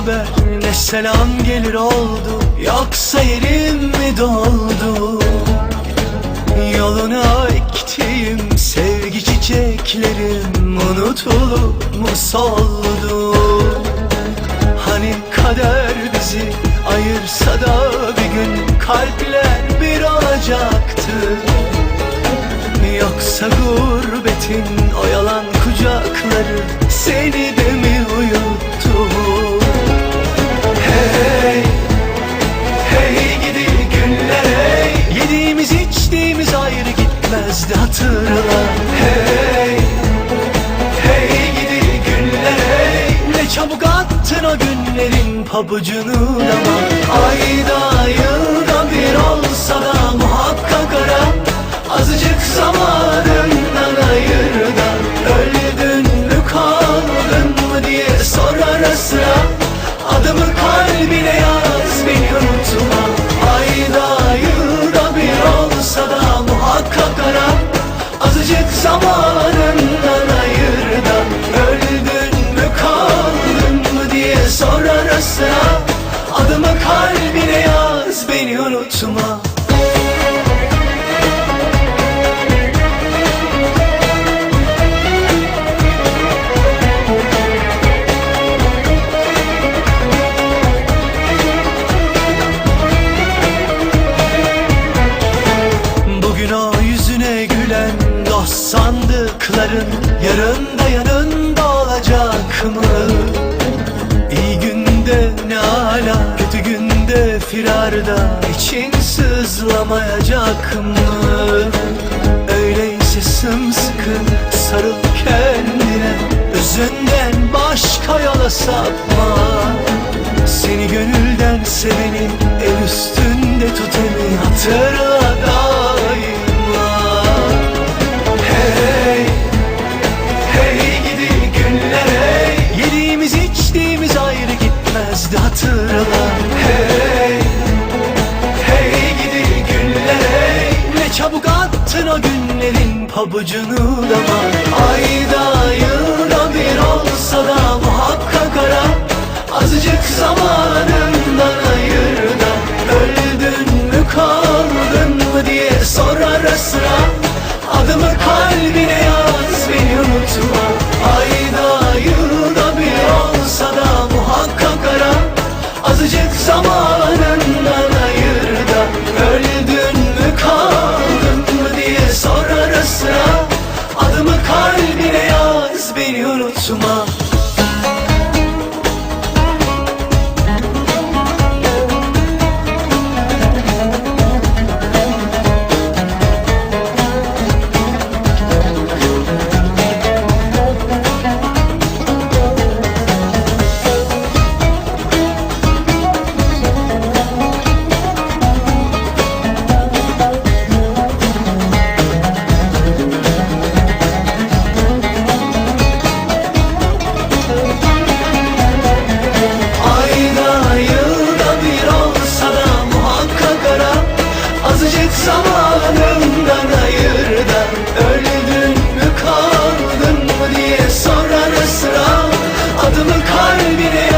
haber ne selam gelir oldu. Yoksa yerim mi doldu? Yoluna ektiğim sevgi çiçeklerim Unutulup mu soldu? Hani kader bizi ayırsa da bir gün Kalpler bir olacaktı. Yoksa gurbetin o yalan kucakları Seni gitmezdi hatırla. Hey, hey gidi günler hey. Ne çabuk attın o günlerin pabucunu dama unutma Bugün o yüzüne gülen dost sandıkların Yarın da yanında olacak mı? İyi günde ne ala Kötü günde firarda? İçin sızlamayacak mı? Öyleyse sımsıkı sarıl kendine. Özünden başka yola sapma. Seni gönülden seveni el üstünde tuteni hatırla daima. Hey, hey gidi günler hey. Yediğimiz içtiğimiz ayrı gitmezdi hatırla pabucunu dama Ayda yılda bir olsa da muhakkak ara. Azıcık zamanından ayır da Öldün mü kaldın mı diye sor ara sıra. Adımı kalbine yaz beni unutma kalbine